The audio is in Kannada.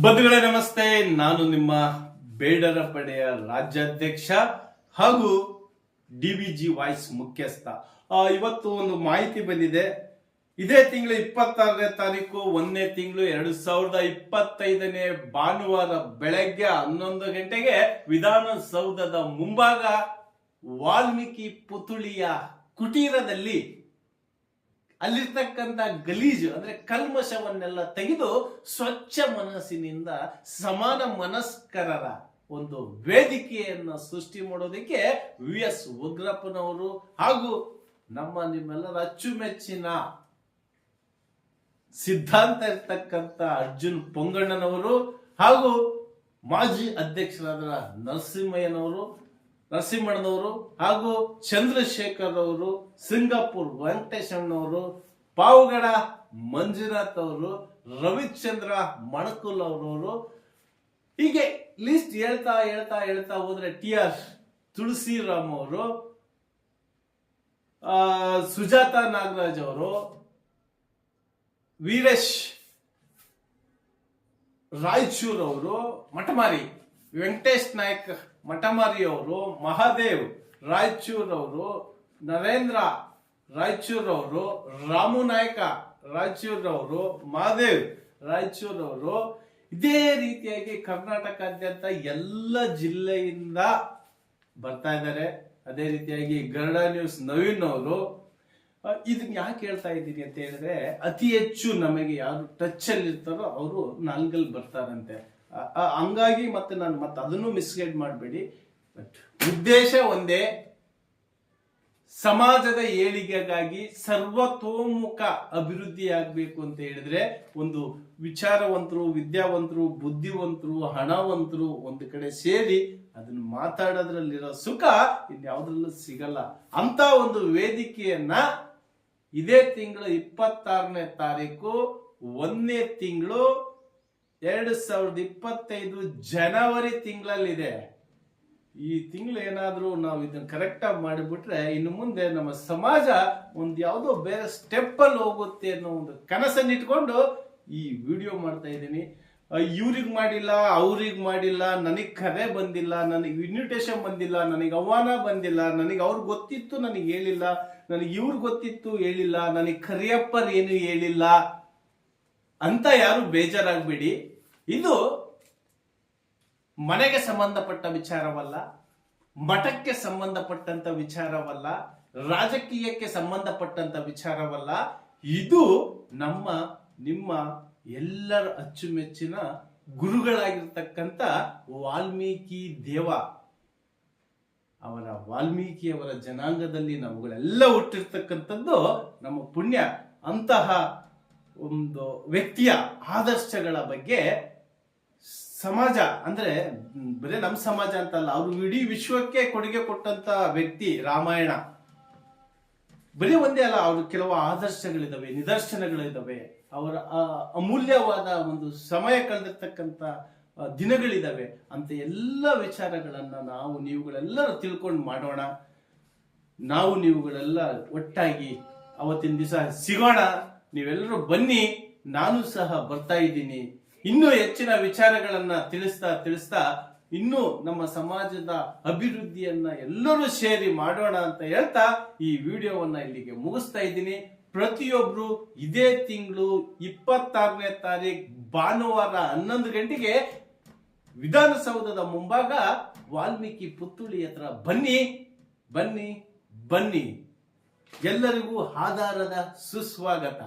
ಬಂಧುಗಳೇ, ನಮಸ್ತೆ. ನಾನು ನಿಮ್ಮ ಬೇಡರ ಪಡೆಯ ರಾಜ್ಯಾಧ್ಯಕ್ಷ ಹಾಗೂ ಡಿ ಬಿ ಜಿ ವಾಯ್ಸ್ ಮುಖ್ಯಸ್ಥ. ಇವತ್ತು ಒಂದು ಮಾಹಿತಿ ಬಂದಿದೆ. ಇದೇ ತಿಂಗಳು ಇಪ್ಪತ್ತಾರನೇ ತಾರೀಕು, ಒಂದನೇ ತಿಂಗಳು ಎರಡು ಸಾವಿರದ ಇಪ್ಪತ್ತೈದನೇ ಭಾನುವಾರ ಬೆಳಗ್ಗೆ ಹನ್ನೊಂದು ಗಂಟೆಗೆ ವಿಧಾನಸೌಧದ ಮುಂಭಾಗ ವಾಲ್ಮೀಕಿ ಪುತುಳಿಯ ಕುಟೀರದಲ್ಲಿ ಅಲ್ಲಿರ್ತಕ್ಕಂಥ ಗಲೀಜು, ಅಂದ್ರೆ ಕಲ್ಮಶವನ್ನೆಲ್ಲ ತೆಗೆದು ಸ್ವಚ್ಛ ಮನಸ್ಸಿನಿಂದ ಸಮಾನ ಮನಸ್ಕರರ ಒಂದು ವೇದಿಕೆಯನ್ನ ಸೃಷ್ಟಿ ಮಾಡೋದಕ್ಕೆ ವಿ ಎಸ್ ಉಗ್ರಪ್ಪನವರು ಹಾಗೂ ನಮ್ಮ ನಿಮ್ಮೆಲ್ಲರ ಅಚ್ಚುಮೆಚ್ಚಿನ ಸಿದ್ಧಾಂತ ಇರ್ತಕ್ಕಂಥ ಅರ್ಜುನ್ ಪೊಂಗಣ್ಣನವರು ಹಾಗೂ ಮಾಜಿ ಅಧ್ಯಕ್ಷರಾದ ನರಸಿಂಹಯ್ಯನವರು. ನರಸಿಂಹಣ್ಣನವರು ಹಾಗೂ ಚಂದ್ರಶೇಖರ್ ಅವರು ಸಿಂಗಾಪುರ್ ವೆಂಕಟೇಶಣ್ಣವರು ಪಾವುಗಡ ಮಂಜುನಾಥ್ ಅವರು, ರವಿಚಂದ್ರ ಮಣಕುಲ್ ಅವರವರು. ಹೀಗೆ ಲಿಸ್ಟ್ ಹೇಳ್ತಾ ಹೇಳ್ತಾ ಹೇಳ್ತಾ ಹೋದ್ರೆ ಟಿ ಆರ್ ತುಳಸಿರಾಮ್ ಅವರು ಸುಜಾತ ನಾಗರಾಜ್ ಅವರು, ವೀರೇಶ್ ರಾಯಚೂರ್ ಅವರು, ಮಠಮಾರಿ, ವೆಂಕಟೇಶ್ ನಾಯ್ಕ್ ಮಠಮಾರಿ ಅವರು ಮಹಾದೇವ್, ರಾಯಚೂರವರು, ನರೇಂದ್ರ ರಾಯಚೂರವರು, ರಾಮು ನಾಯಕ ರಾಯಚೂರವರು, ಮಹಾದೇವ್ ರಾಯಚೂರವರು, ಇದೇ ರೀತಿಯಾಗಿ ಕರ್ನಾಟಕಾದ್ಯಂತ ಎಲ್ಲ ಜಿಲ್ಲೆಯಿಂದ ಬರ್ತಾ ಇದ್ದಾರೆ. ಅದೇ ರೀತಿಯಾಗಿ ಗರುಡ ನ್ಯೂಸ್ ನವೀನ್ ಅವರು. ಇದನ್ನ ಯಾಕೆ ಹೇಳ್ತಾ ಇದ್ದೀನಿ ಅಂತ ಹೇಳಿದ್ರೆ, ಅತಿ ಹೆಚ್ಚು ನಮಗೆ ಯಾರು ಟಚ್ ಅಲ್ಲಿ ಇರ್ತಾರೋ ಅವರು ನಾಲ್ಗಲ್ಲಿ ಬರ್ತಾರಂತೆ. ಹಂಗಾಗಿ ಮತ್ತೆ ನಾನು ಮತ್ತೆ ಅದನ್ನು ಮಿಸ್ಗೈಡ್ ಮಾಡಬೇಡಿ. ಬಟ್ ಉದ್ದೇಶ ಒಂದೇ, ಸಮಾಜದ ಏಳಿಗೆಗಾಗಿ ಸರ್ವತೋಮುಖ ಅಭಿವೃದ್ಧಿ ಆಗ್ಬೇಕು ಅಂತ ಹೇಳಿದ್ರೆ ಒಂದು ವಿಚಾರವಂತರು, ವಿದ್ಯಾವಂತರು, ಬುದ್ಧಿವಂತರು, ಹಣವಂತರು ಒಂದು ಕಡೆ ಸೇರಿ ಅದನ್ನು ಮಾತಾಡೋದ್ರಲ್ಲಿರೋ ಸುಖ ಇನ್ಯಾವುದ್ರಲ್ಲೂ ಸಿಗಲ್ಲ. ಅಂತ ಒಂದು ವೇದಿಕೆಯನ್ನ ಇದೇ ತಿಂಗಳು ಇಪ್ಪತ್ತಾರನೇ ತಾರೀಕು ಒಂದನೇ ತಿಂಗಳು ಎರಡು ಸಾವಿರದ ಇಪ್ಪತ್ತೈದು ಜನವರಿ ತಿಂಗಳಲ್ಲಿದೆ. ಈ ತಿಂಗಳು ಏನಾದರೂ ನಾವು ಇದನ್ನ ಕರೆಕ್ಟ್ ಆಗಿ ಮಾಡಿಬಿಟ್ರೆ ಇನ್ನು ಮುಂದೆ ನಮ್ಮ ಸಮಾಜ ಒಂದು ಯಾವುದೋ ಬೇರೆ ಸ್ಟೆಪ್ಪಲ್ಲಿ ಹೋಗುತ್ತೆ ಅನ್ನೋ ಒಂದು ಕನಸನ್ನು ಇಟ್ಕೊಂಡು ಈ ವಿಡಿಯೋ ಮಾಡ್ತಾ ಇದ್ದೀನಿ. ಇವ್ರಿಗೆ ಮಾಡಿಲ್ಲ, ಅವ್ರಿಗೆ ಮಾಡಿಲ್ಲ, ನನಗೆ ಕರೆ ಬಂದಿಲ್ಲ, ನನಗೆ ಇನ್ವಿಟೇಷನ್ ಬಂದಿಲ್ಲ, ನನಗೆ ಆಹ್ವಾನ ಬಂದಿಲ್ಲ, ನನಗೆ ಅವ್ರಿಗೆ ಗೊತ್ತಿತ್ತು ನನಗೆ ಹೇಳಿಲ್ಲ, ನನಗೆ ಇವ್ರಿಗೆ ಗೊತ್ತಿತ್ತು ಹೇಳಿಲ್ಲ, ನನಗೆ ಕರಿಯಪ್ಪರ್ ಏನು ಹೇಳಿಲ್ಲ ಅಂತ ಯಾರು ಬೇಜಾರಾಗ್ಬೇಡಿ. ಇದು ಮನೆಗೆ ಸಂಬಂಧಪಟ್ಟ ವಿಚಾರವಲ್ಲ, ಮಠಕ್ಕೆ ಸಂಬಂಧಪಟ್ಟಂತ ವಿಚಾರವಲ್ಲ, ರಾಜಕೀಯಕ್ಕೆ ಸಂಬಂಧಪಟ್ಟಂತ ವಿಚಾರವಲ್ಲ. ಇದು ನಮ್ಮ, ನಿಮ್ಮ ಎಲ್ಲರ ಅಚ್ಚುಮೆಚ್ಚಿನ ಗುರುಗಳಾಗಿರ್ತಕ್ಕಂಥ ವಾಲ್ಮೀಕಿ ದೇವ. ಅವರ ವಾಲ್ಮೀಕಿಯವರ ಜನಾಂಗದಲ್ಲಿ ನಾವುಗಳೆಲ್ಲ ಹುಟ್ಟಿರ್ತಕ್ಕಂಥದ್ದು ನಮ್ಮ ಪುಣ್ಯ. ಅಂತಹ ಒಂದು ವ್ಯಕ್ತಿಯ ಆದರ್ಶಗಳ ಬಗ್ಗೆ ಸಮಾಜ ಅಂದ್ರೆ ಬರೀ ನಮ್ಮ ಸಮಾಜ ಅಂತಲ್ಲ, ಅವರು ಇಡೀ ವಿಶ್ವಕ್ಕೆ ಕೊಡುಗೆ ಕೊಟ್ಟಂತ ವ್ಯಕ್ತಿ ರಾಮಾಯಣ. ಬರೀ ಒಂದೇ ಅಲ್ಲ, ಅವರು ಕೆಲವು ಆದರ್ಶಗಳಿದಾವೆ, ನಿದರ್ಶನಗಳಿದಾವೆ, ಅವರ ಅಮೂಲ್ಯವಾದ ಒಂದು ಸಮಯ ಕಳೆದಿರ್ತಕ್ಕಂಥ ದಿನಗಳಿದಾವೆ ಅಂತ ಎಲ್ಲ ವಿಚಾರಗಳನ್ನ ನಾವು, ನೀವುಗಳೆಲ್ಲರೂ ತಿಳ್ಕೊಂಡು ಮಾಡೋಣ. ನಾವು ನೀವುಗಳೆಲ್ಲ ಒಟ್ಟಾಗಿ ಅವತ್ತಿನ ದಿವಸ ಸಿಗೋಣ. ನೀವೆಲ್ಲರೂ ಬನ್ನಿ, ನಾನು ಸಹ ಬರ್ತಾ ಇದ್ದೀನಿ. ಇನ್ನೂ ಹೆಚ್ಚಿನ ವಿಚಾರಗಳನ್ನ ತಿಳಿಸ್ತಾ ತಿಳಿಸ್ತಾ ಇನ್ನೂ ನಮ್ಮ ಸಮಾಜದ ಅಭಿವೃದ್ಧಿಯನ್ನ ಎಲ್ಲರೂ ಸೇರಿ ಮಾಡೋಣ ಅಂತ ಹೇಳ್ತಾ ಈ ವಿಡಿಯೋವನ್ನ ಇಲ್ಲಿಗೆ ಮುಗಿಸ್ತಾ ಇದ್ದೀನಿ. ಪ್ರತಿಯೊಬ್ರು ಇದೇ ತಿಂಗಳು ಇಪ್ಪತ್ತಾರನೇ ತಾರೀಕು ಭಾನುವಾರ ಹನ್ನೊಂದು ಗಂಟೆಗೆ ವಿಧಾನಸೌಧದ ಮುಂಭಾಗ ವಾಲ್ಮೀಕಿ ಪುತ್ತೂಳಿ ಹತ್ರ ಬನ್ನಿ ಬನ್ನಿ ಬನ್ನಿ. ಎಲ್ಲರಿಗೂ ಆಧಾರದ ಸುಸ್ವಾಗತ.